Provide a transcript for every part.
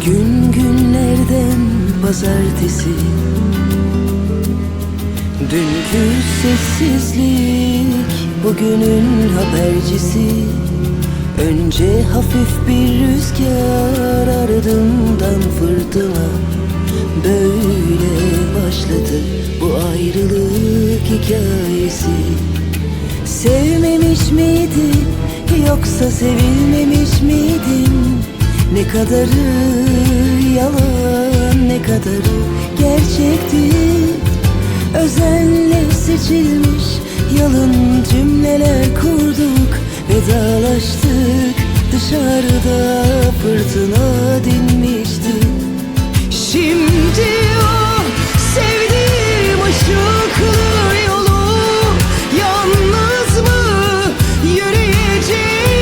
Bugün günlerden pazartesi. Dünkü sessizlik bugünün habercisi. Önce hafif bir rüzgar ardından fırtına. Böyle başladı bu ayrılık hikayesi. Sevmemiş miydi yoksa sevilmemiş miydim Ne kadarı yalan ne kadarı gerçekti? Özenle seçilmiş yalın cümleler kurduk Vedalaştık. Dışarıda fırtına dinmişti. Şimdi o sevdiğim ışıklı yolu. Yalnız mı yürüyeceğim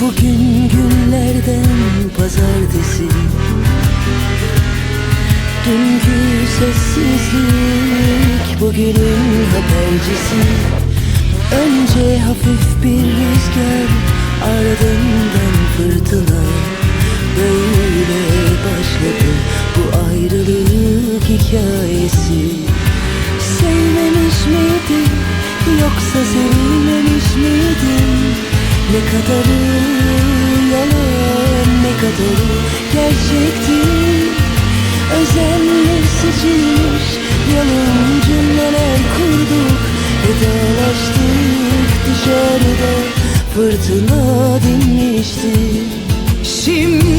Bugün günlerden pazartesi. Dünkü sessizlik bugünün habercisi. Önce hafif bir rüzgar ardından fırtına. Böyle başladı bu ayrılık hikayesi. Sevmemiş miydi yoksa sevilmemiş miydim Ne kadarı yalan ne kadarı gerçekti? Özenle seçilmiş yalın cümleler kurduk Vedalaştık dışarıda fırtına dinmişti. Şimdi